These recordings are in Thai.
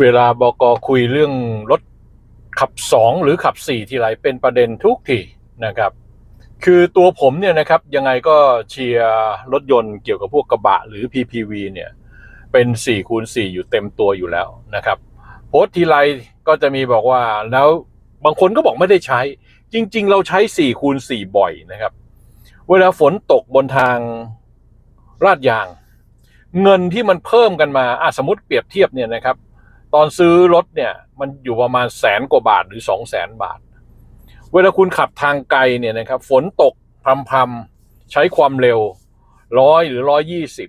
เวลาบกคุยเรื่องรถขับสองหรือขับสี่ทีไรเป็นประเด็นทุกทีนะครับ คือตัวผมเนี่ยนะครับยังไงก็เชียร์รถยนต์เกี่ยวกับพวกกระบะหรือ PPV เนี่ยเป็น4คูณ4อยู่เต็มตัวอยู่แล้วนะครับ โพสทีไรก็จะมีบอกว่าแล้วบางคนก็บอกไม่ได้ใช้ จริง ๆ เราใช้4คูณ4บ่อยนะครับ เวลาฝนตกบนทางลาดยาง เงินที่มันเพิ่มกันมาอะสมมติเปรียบเทียบเนี่ยนะครับ ตอนซื้อรถเนี่ย มันอยู่ประมาณแสนกว่าบาทหรือสองแสนบาท เวลาคุณขับทางไกลเนี่ยนะครับ ฝนตกพรำๆ ใช้ความเร็วร้อยหรือร้อยยี่สิบ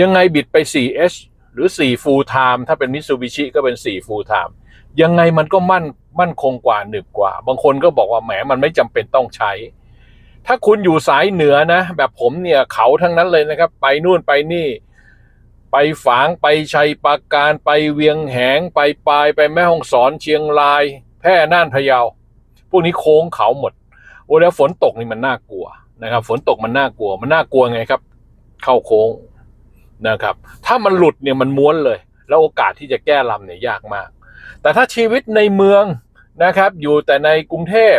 ยังไงบิดไป 4H หรือ 4 full time ถ้าเป็นมิ t ซูบิชิก็เป็น 4 full time ยังไงมันก็มั่นมั่นคงกว่าหนึบกว่า บางคนก็บอกว่าแหมมันไม่จำเป็นต้องใช้ ถ้าคุณอยู่สายเหนือนะ แบบผมเนี่ยเขาทั้งนั้นเลยนะครับ ไปนู่นไปนี่ ไปฝางไปชัยปราการไปเวียงแหงไปปลายไปแม่ฮ่องสอนเชียงราย แพร่น่านพะเยา พวกนี้โค้งเขาหมดโอ้แล้วฝนตกนี่มันน่ากลัวนะครับ ฝนตกมันน่ากลัว มันน่ากลัวไงครับ เข้าโค้งนะครับ ถ้ามันหลุดเนี่ยมันม้วนเลย แล้วโอกาสที่จะแก้ลำเนี่ยยากมาก แต่ถ้าชีวิตในเมืองนะครับ อยู่แต่ในกรุงเทพ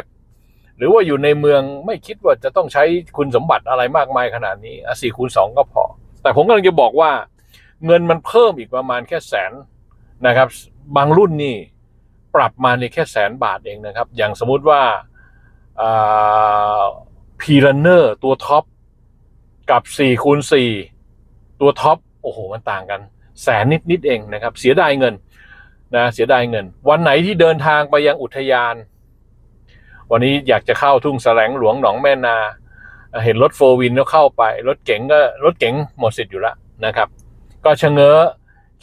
หรือว่าอยู่ในเมืองไม่คิดว่าจะต้องใช้คุณสมบัติอะไรมากมายขนาดนี้สี่คูณสองก็พอ แต่ผมกำลังจะบอกว่า เงินมันเพิ่มอีกประมาณแค่แสนนะครับ บางรุ่นนี่ปรับมาในแค่แสนบาทเองนะครับ อย่างสมมุติว่าพีรันเนอร์ตัวท็อปกับ4คูณ4ตัวท็อปโอ้โหมันต่างกัน แสนนิดนิดเองนะครับ เสียดายเงินนะเสียดายเงิน วันไหนที่เดินทางไปยังอุทยาน วันนี้อยากจะเข้าทุ่งแสลงหลวงหนองแม่นา เห็นรถโฟวินแล้วเข้าไป รถเก๋งก็รถเก๋งหมดสิทธิ์อยู่แล้วนะครับ ก็ชะเง้อ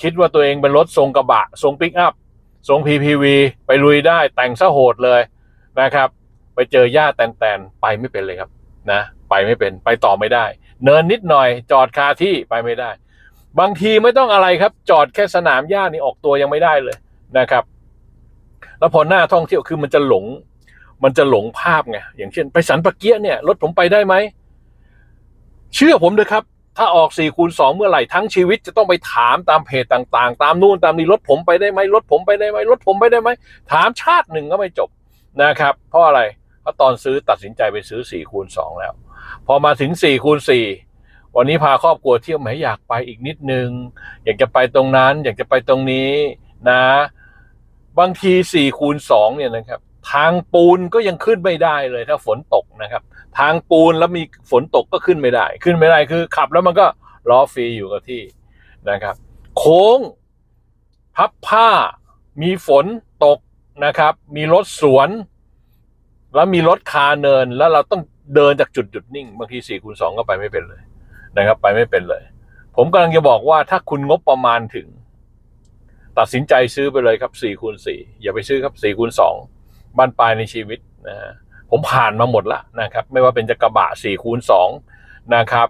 คิดว่าตัวเองเป็นรถทรงกระบะ ทรงปิกอัพ ทรง PPV ไปลุยได้แต่งซะโหดเลยนะครับ ไปเจอหญ้าแตนๆ ไปไม่เป็นเลยครับนะ ไปไม่เป็นไปต่อไม่ได้ เนินนิดหน่อยจอดคาที่ไปไม่ได้ บางทีไม่ต้องอะไรครับ จอดแค่สนามหญ้านี่ออกตัวยังไม่ได้เลยนะครับ แล้วพอหน้าท่องเที่ยวคือมันจะหลง มันจะหลงภาพไงอย่างเช่น ไปสันปะเกียเนี่ยรถผมไปได้ไหมเชื่อผมเลยครับ ถ้าออก4คูณ2เมื่อไหร่ทั้งชีวิตจะต้องไปถามตามเพจต่างๆ ตามนู่นตามนี้รถผมไปได้ไหมรถผมไปได้ไหมรถผมไปได้ไหมถามชาติหนึ่งก็ไม่จบนะครับ เพราะอะไรเพราะตอนซื้อตัดสินใจไปซื้อ4คูณ2แล้ว พอมาถึง4คูณ4วันนี้พาครอบครัวเที่ยวไหมอยากไปอีกนิดนึง อยากจะไปตรงนั้น อยากจะไปตรงนี้นะ บางที4คูณ2เนี่ยนะครับ ทางปูนก็ยังขึ้นไม่ได้เลยถ้าฝนตกนะครับ ทางปูนแล้วมีฝนตกก็ขึ้นไม่ได้ ขึ้นไม่ได้คือขับแล้วมันก็ล้อฟรีอยู่กับที่นะครับ โค้งพับผ้ามีฝนตกนะครับ มีรถสวน แล้วมีรถคาเนินแล้วเราต้องเดินจากจุดหยุดนิ่งบางทีสี่คูณสองก็ไปไม่เป็นเลยนะครับ ไปไม่เป็นเลย ผมกำลังจะบอกว่าถ้าคุณงบประมาณถึง ตัดสินใจซื้อไปเลยครับสี่คูณสี่อย่าไปซื้อครับสี่คูณสอง บ้านปลายในชีวิตนะฮะผมผ่านมาหมดละนะครับ ไม่ว่าเป็นจะกระบะ4คูณ2นะครับ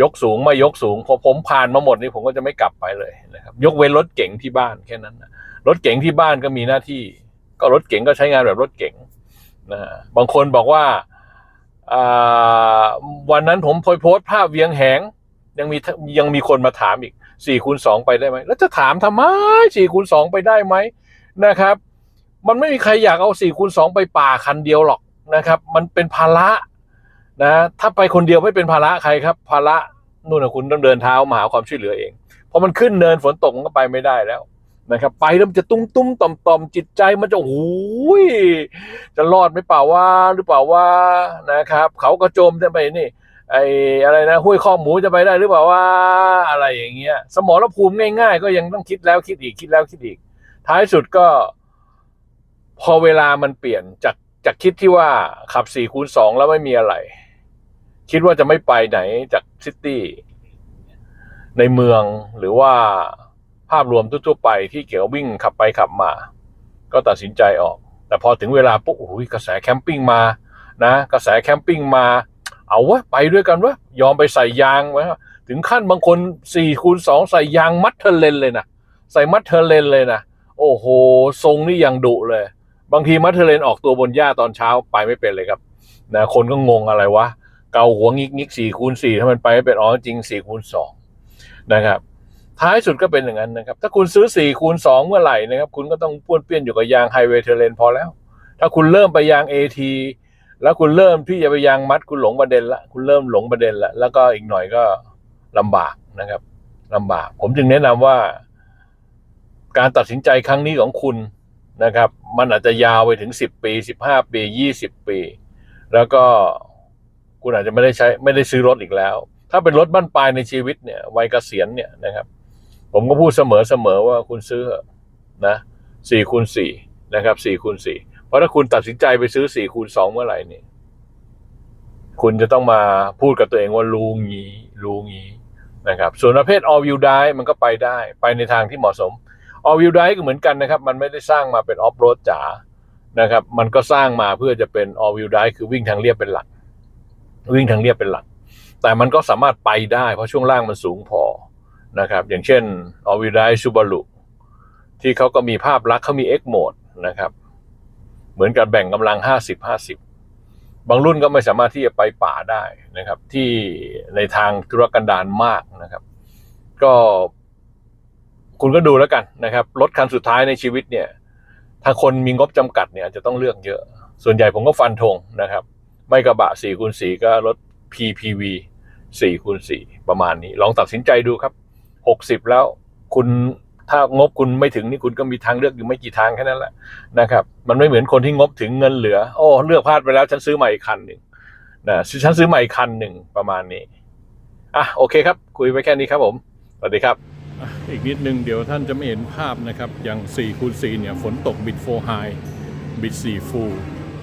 ยกสูงไม่ยกสูงพอผมผ่านมาหมดนี่ผมก็จะไม่กลับไปเลยนะครับ ยกเว้นรถเก๋งที่บ้านแค่นั้นนะรถเก๋งที่บ้านก็มีหน้าที่ ก็รถเก๋งก็ใช้งานแบบรถเก๋งนะฮะบางคนบอกว่าอ่าวันนั้นผมโพสต์ภาพเวียงแหงยังมียังมีคนมาถามอีก4คูณ2ไปได้ไหมแล้วจะถามทำไม4คูณ2ไปได้ไหมนะครับ มันไม่มีใครอยากเอา4คูณ2ไปป่าคันเดียวหรอกนะครับ มันเป็นภาระนะถ้าไปคนเดียวไม่เป็นภาระใครครับ ภาระนู่นนะคุณต้องเดินเท้ามาหาความช่วยเหลือเองพอมันขึ้นเนินฝนตกก็ไปไม่ได้แล้วนะครับ ไปแล้วมันจะตุ้มตุ้มต่อมต่อมจิตใจมันจะโอ้ยจะรอดไหม่เปล่าว่าหรือเปล่าว่านะครับ เขากระโจมจะไปนี่ไอ้อะไรนะห้วยข้อหมูจะไปได้หรือเปล่าว่าอะไรอย่างเงี้ย สมรภูมิง่าย ๆ ก็ยังต้องคิดแล้วคิดอีกคิดแล้วคิดอีก ท้ายสุดก็ พอเวลามันเปลี่ยนจากจากคิดที่ว่าขับสี่คูณสองแล้วไม่มีอะไร คิดว่าจะไม่ไปไหนจากซิตี้ในเมืองหรือว่าภาพรวมทั่วๆไปที่เกี่ยววิ่งขับไปขับมา ก็ตัดสินใจออก แต่พอถึงเวลาปุ๊บโอ้ยกระแสแคมปิ้งมานะกระแสแคมปิ้งมา เอาวะไปด้วยกันวะยอมไปใส่ยางไว้ถึงขั้นบางคนสี่คูณสองใส่ยางมัดเทเลนเลยนะใส่มัดเทเลนเลยนะโอ้โหทรงนี่ยังดุเลย บางทีมัทเทอเลนออกตัวบนหญ้าตอนเช้าไปไม่เป็นเลยครับนะคนก็งงอะไรวะ เกาหัวงิกงิกสี่คูณสี่ถ้ามันไปไม่เป็นอ๋อจริงสี่คูณสองนะครับท้ายสุดก็เป็นอย่างนั้นนะครับ ถ้าคุณซื้อ4คูณ2เมื่อไหร่นะครับ คุณก็ต้องป้วนเปี้ยนอยู่กับยางไฮเวย์เทเลนพอแล้ว ถ้าคุณเริ่มไปยาง AT แล้วคุณเริ่มที่จะไปยางมัดคุณหลงประเด็นละคุณเริ่มหลงประเด็นละแล้วก็อีกหน่อยก็ลำบากนะครับลำบาก ผมจึงแนะนำว่า การตัดสินใจครั้งนี้ของคุณ นะครับ มันอาจจะยาวไปถึง 10 ปี 15 ปี 20 ปี แล้วก็คุณอาจจะไม่ได้ใช้ไม่ได้ซื้อรถอีกแล้ว ถ้าเป็นรถบ้านปลายในชีวิตเนี่ยวัยเกษียณเนี่ยนะครับ ผมก็พูดเสมอเสมอว่าคุณซื้อนะสี่คูณสี่นะครับสี่คูณสี่เพราะถ้าคุณตัดสินใจไปซื้อสี่คูณสองเมื่อไหร่นี่คุณจะต้องมาพูดกับตัวเองว่ารู้งี้รู้งี้นะครับ ส่วนประเภท all wheel drive มันก็ไปได้ ไปในทางที่เหมาะสม all wheel drive ก็เหมือนกันนะครับ มันไม่ได้สร้างมาเป็น off road จ๋านะครับ มันก็สร้างมาเพื่อจะเป็น all wheel drive คือวิ่งทางเรียบเป็นหลัก วิ่งทางเรียบเป็นหลัก แต่มันก็สามารถไปได้ เพราะช่วงล่างมันสูงพอนะครับ อย่างเช่น all wheel drive Subaru ที่เขาก็มีภาพลักษณ์เขามี X mode นะครับ เหมือนกับแบ่งกำลัง 50 50บางรุ่นก็ไม่สามารถที่จะไปป่าได้นะครับ ที่ในทางธุรกันดารมากนะครับ ก็ คุณก็ดูแล้วกันนะครับรถคันสุดท้ายในชีวิตเนี่ยถ้าคนมีงบจำกัดเนี่ยจะต้องเลือกเยอะ ส่วนใหญ่ผมก็ฟันธงนะครับ ไม่กระบะ4คูณ4ก็รถ PPV 4คูณ4ประมาณนี้ ลองตัดสินใจดูครับ 60 แล้วคุณถ้างบคุณไม่ถึงนี่คุณก็มีทางเลือกอยู่ไม่กี่ทางแค่นั้นแหละนะครับ มันไม่เหมือนคนที่งบถึงเงินเหลือ โอ้เลือกพลาดไปแล้วฉันซื้อใหม่คันหนึ่งนะฉันซื้อใหม่คันหนึ่งประมาณนี้อะโอเคครับ คุยไปแค่นี้ครับผมสวัสดีครับ อีกนิดนึงเดี๋ยวท่านจะไม่เห็นภาพนะครับ อย่าง4คูณ4เนี่ยฝนตกบิดโฟไฮบิด4ฟู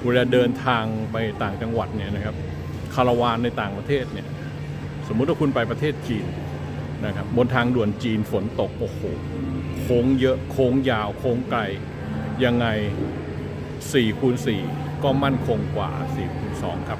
เวลาเดินทางไปต่างจังหวัดเนี่ยนะครับคาราวานในต่างประเทศเนี่ยสมมุติว่าคุณไปประเทศจีนนะครับบนทางด่วนจีนฝนตกโอ้โหโค้งเยอะโค้งยาว โค้งไกล ยังไง4คูณ4ก็มั่นคงกว่า4คูณ2ครับ